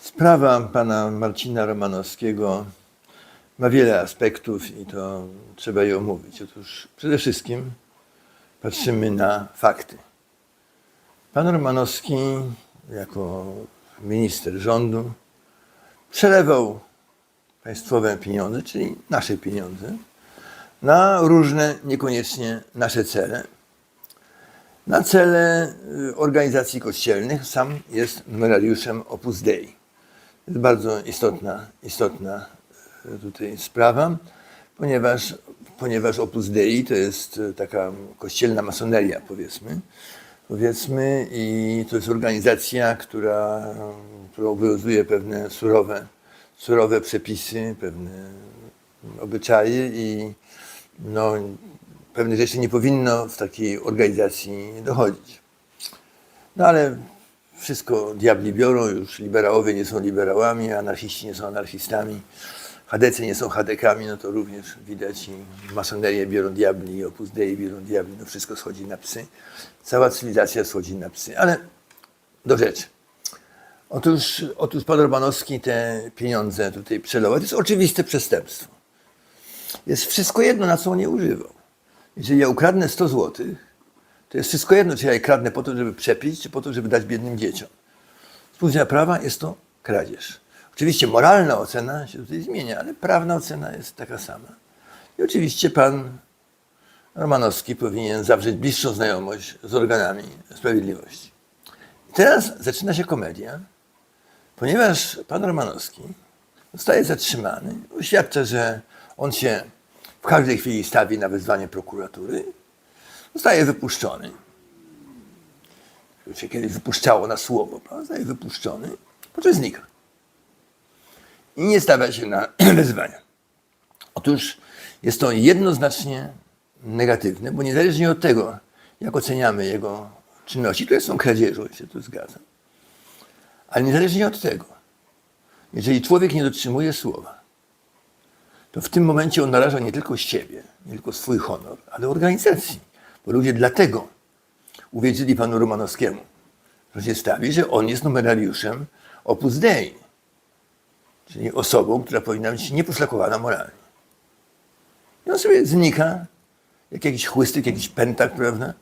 Sprawa pana Marcina Romanowskiego ma wiele aspektów i to trzeba je omówić. Otóż przede wszystkim patrzymy na fakty. Pan Romanowski jako minister rządu przelewał państwowe pieniądze, czyli nasze pieniądze, na różne, niekoniecznie nasze cele. Na cele y, organizacji kościelnych sam jest numerariuszem Opus Dei. Jest bardzo istotna, istotna y, tutaj sprawa, ponieważ, ponieważ Opus Dei to jest y, taka kościelna masoneria, powiedzmy. Powiedzmy, i to jest organizacja, która, która obowiązuje pewne surowe, surowe przepisy, pewne obyczaje i no, pewnych rzeczy nie powinno w takiej organizacji dochodzić. No ale wszystko diabli biorą, już liberałowie nie są liberałami, anarchiści nie są anarchistami, chadecy nie są chadekami, no to również widać i masonerię biorą diabli, i opus dei biorą diabli, no wszystko schodzi na psy. Cała cywilizacja schodzi na psy, ale do rzeczy. Otóż, otóż pan Romanowski te pieniądze tutaj przelował. To jest oczywiste przestępstwo. Jest wszystko jedno, na co on je używał. Jeżeli ja ukradnę 100 zł, to jest wszystko jedno, czy ja je kradnę po to, żeby przepić, czy po to, żeby dać biednym dzieciom. Z punktu widzenia prawa jest to kradzież. Oczywiście moralna ocena się tutaj zmienia, ale prawna ocena jest taka sama. I oczywiście pan Romanowski powinien zawrzeć bliższą znajomość z organami sprawiedliwości. I teraz zaczyna się komedia, ponieważ pan Romanowski zostaje zatrzymany, oświadcza, że on się w każdej chwili stawi na wezwanie prokuratury, zostaje wypuszczony. Się kiedyś wypuszczało na słowo, prawda? zostaje wypuszczony, po czym znika. I nie stawia się na wezwania. Otóż jest to jednoznacznie negatywne, bo niezależnie od tego, jak oceniamy jego czynności, które są kradzieżą, się tu zgadzam, ale niezależnie od tego, jeżeli człowiek nie dotrzymuje słowa, to w tym momencie on naraża nie tylko siebie, nie tylko swój honor, ale organizacji. Ludzie dlatego uwierzyli panu Romanowskiemu, że się stawi, że on jest numerariuszem Opus Dei, czyli osobą, która powinna być nieposzlakowana moralnie. I on sobie znika, jak jakiś chłystyk, jakiś pentak, prawda?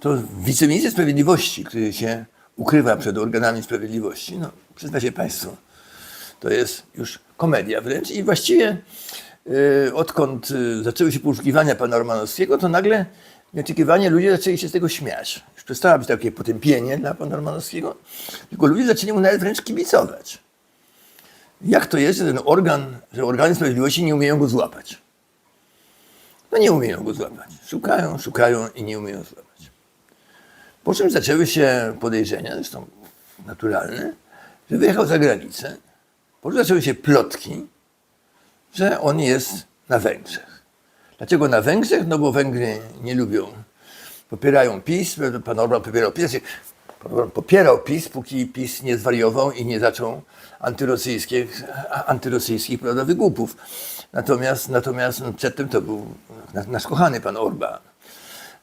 To wiceminister sprawiedliwości, który się ukrywa przed organami sprawiedliwości, no przyznacie państwo, to jest już komedia wręcz i właściwie y, odkąd y, zaczęły się poszukiwania pana Romanowskiego, to nagle nieoczekiwanie ludzie zaczęli się z tego śmiać. Już przestało być takie potępienie dla pana Romanowskiego, tylko ludzie zaczęli mu nawet wręcz kibicować. Jak to jest, że ten organ, że organy sprawiedliwości nie umieją go złapać? No nie umieją go złapać. Szukają, szukają i nie umieją złapać. Po czym zaczęły się podejrzenia, zresztą naturalne, że wyjechał za granicę. Po czym zaczęły się plotki, że on jest na Węgrzech. Dlaczego na Węgrzech? No bo Węgry nie lubią, popierają PiS, pan Orban popierał PiS, popierał PiS, póki PiS nie zwariował i nie zaczął antyrosyjskich, antyrosyjskich prawda, wygłupów. Natomiast, natomiast no, przedtem to był nasz kochany pan Orban.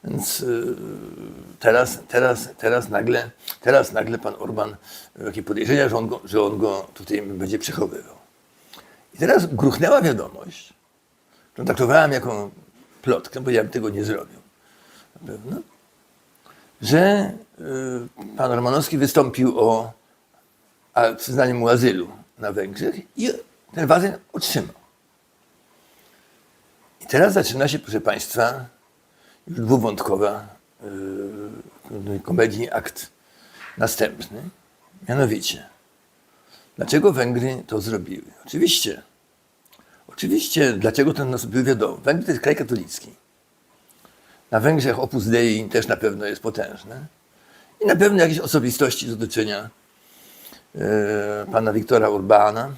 Więc y, teraz, teraz, teraz, nagle, teraz nagle pan Orban takie podejrzenia, że on, go, że on go tutaj będzie przechowywał. I teraz gruchnęła wiadomość, którą traktowałem jako plotkę, bo ja bym tego nie zrobił. Na pewno. Że y, pan Romanowski wystąpił o przyznanie mu azylu na Węgrzech i ten azyl otrzymał. I teraz zaczyna się, proszę Państwa, już dwuwątkowa yy, komedii akt następny. Mianowicie, dlaczego Węgry to zrobiły? Oczywiście, oczywiście, dlaczego to nastąpiło wiadomo. Węgry to jest kraj katolicki. Na Węgrzech Opus Dei też na pewno jest potężne. I na pewno jakieś osobistości z otoczenia yy, pana Wiktora Urbana,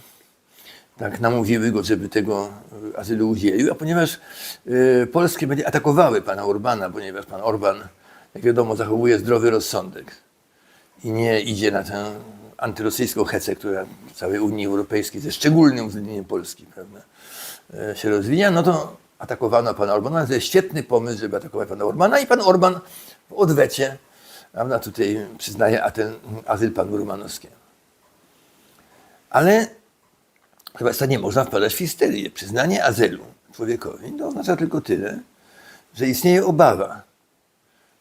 tak namówiły go, żeby tego y, azylu udzielił, a ponieważ y, polskie media atakowały pana Orbana, ponieważ pan Orban, jak wiadomo, zachowuje zdrowy rozsądek i nie idzie na tę antyrosyjską hecę, która w całej Unii Europejskiej, ze szczególnym uwzględnieniem Polski, prawda, y, się rozwija, no to atakowano pana Orbana. To jest świetny pomysł, żeby atakować pana Orbana i pan Orban w odwecie, prawda, tutaj przyznaje a ten azyl panu Romanowskiemu. Ale Państwa, nie można wpadać w histerię. Przyznanie azylu człowiekowi to oznacza tylko tyle, że istnieje obawa,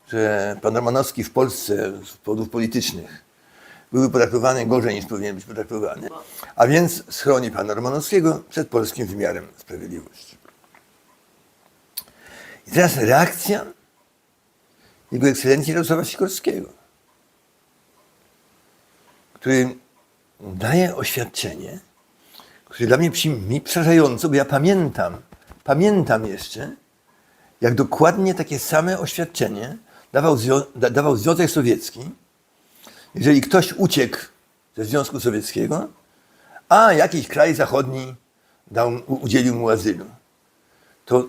że pan Romanowski w Polsce z powodów politycznych byłby potraktowany gorzej niż powinien być potraktowany, a więc schroni pana Romanowskiego przed polskim wymiarem sprawiedliwości. I teraz reakcja jego ekscelencji Jarosława Sikorskiego, który daje oświadczenie, które dla mnie brzmi przerażająco, bo ja pamiętam, pamiętam jeszcze, jak dokładnie takie same oświadczenie dawał Związek Sowiecki, jeżeli ktoś uciekł ze Związku Sowieckiego, a jakiś kraj zachodni dał, udzielił mu azylu. To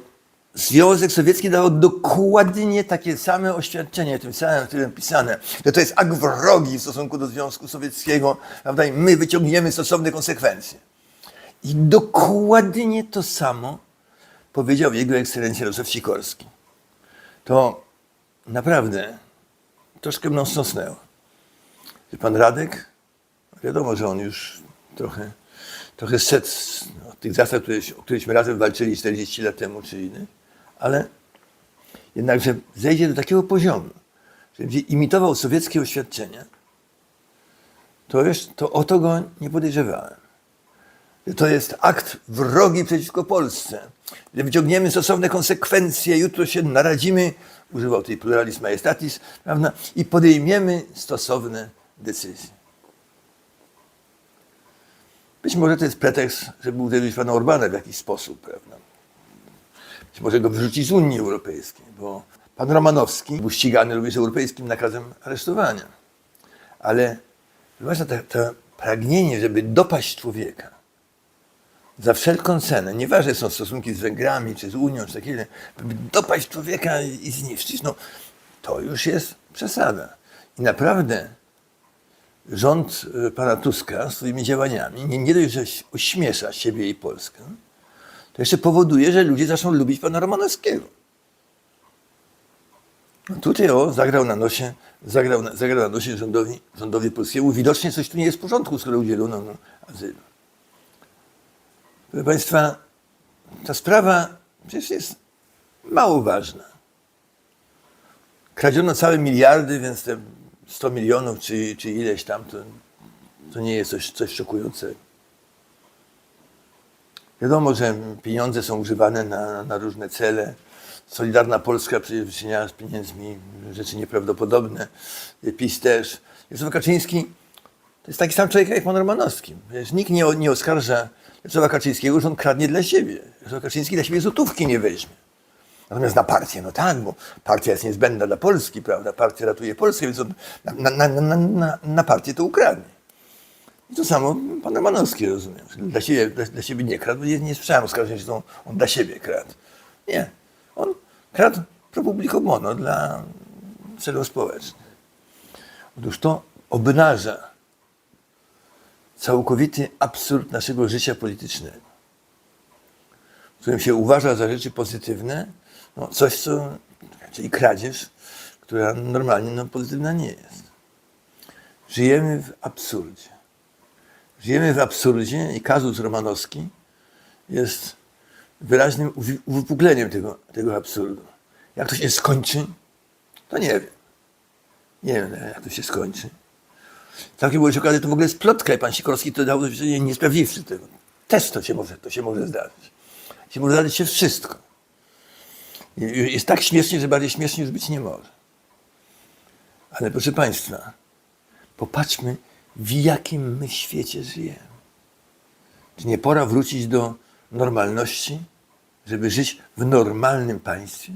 Związek Sowiecki dawał dokładnie takie same oświadczenie, tym samym, którym pisane, że to jest akt wrogi w stosunku do Związku Sowieckiego, prawda? I my wyciągniemy stosowne konsekwencje. I dokładnie to samo powiedział jego ekscelencja Jarosław Sikorski. To naprawdę troszkę mną wstrząsnęło. Pan Radek, wiadomo, że on już trochę, trochę z- od tych zasad, które, o któreśmy razem walczyli 40 lat temu czy innych, ale jednakże zejdzie do takiego poziomu, że będzie imitował sowieckie oświadczenia, to, już, to o to go nie podejrzewałem. To jest akt wrogi przeciwko Polsce, że wyciągniemy stosowne konsekwencje, jutro się naradzimy, używał tej pluralis majestatis, prawda, i podejmiemy stosowne decyzje. Być może to jest pretekst, żeby uderzyć pana Orbana w jakiś sposób, prawda. Być może go wyrzucić z Unii Europejskiej, bo pan Romanowski był ścigany również europejskim nakazem aresztowania. Ale zwłaszcza to, to pragnienie, żeby dopaść człowieka, za wszelką cenę, nieważne są stosunki z Węgrami, czy z Unią, czy takie, żeby dopaść człowieka i zniszczyć, no to już jest przesada. I naprawdę rząd e, pana Tuska swoimi działaniami nie, nie dość, że ośmiesza siebie i Polskę, to jeszcze powoduje, że ludzie zaczną lubić pana Romanowskiego. No tutaj o, zagrał na nosie, zagrał na, zagrał na nosie rządowi, rządowi polskiemu. Widocznie coś tu nie jest w porządku, skoro udzielono mu azylu. Proszę Państwa, ta sprawa przecież jest mało ważna. Kradziono całe miliardy, więc te 100 milionów czy, czy ileś tam, to, to nie jest coś, coś szokującego. Wiadomo, że pieniądze są używane na, na różne cele. Solidarna Polska przecież wyczyniała z pieniędzmi rzeczy nieprawdopodobne. PiS też. Jarosław Kaczyński to jest taki sam człowiek jak pan Romanowski. Wiesz, nikt nie, nie oskarża Jarosława Kaczyńskiego, że on kradnie dla siebie. Jarosław Kaczyński dla siebie złotówki nie weźmie. Natomiast na partię, no tak, bo partia jest niezbędna dla Polski, prawda? Partia ratuje Polskę, więc on na, na, na, na, na, partię to ukradnie. I to samo pan Romanowski, rozumiem. Dla siebie, dla, dla siebie nie kradł, nie, nie słyszałem oskarżeń, że to on dla siebie kradł. Nie. On kradł pro publico dla celów społecznych. Otóż to obnaża całkowity absurd naszego życia politycznego, w którym się uważa za rzeczy pozytywne no, coś, co, czyli kradzież, która normalnie no, pozytywna nie jest. Żyjemy w absurdzie. Żyjemy w absurdzie i kazus romanowski jest wyraźnym uwypukleniem tego, tego absurdu. Jak to się skończy, to nie wiem. Nie wiem, jak to się skończy. Całkiem było się okazji, to w ogóle jest plotka i pan Sikorski to dał, że nie, nie sprawdziwszy tego. Też to się może, to się może zdarzyć. Się może zdarzyć się wszystko. Jest tak śmiesznie, że bardziej śmiesznie już być nie może. Ale proszę Państwa, popatrzmy, w jakim my świecie żyjemy. Czy nie pora wrócić do normalności, żeby żyć w normalnym państwie?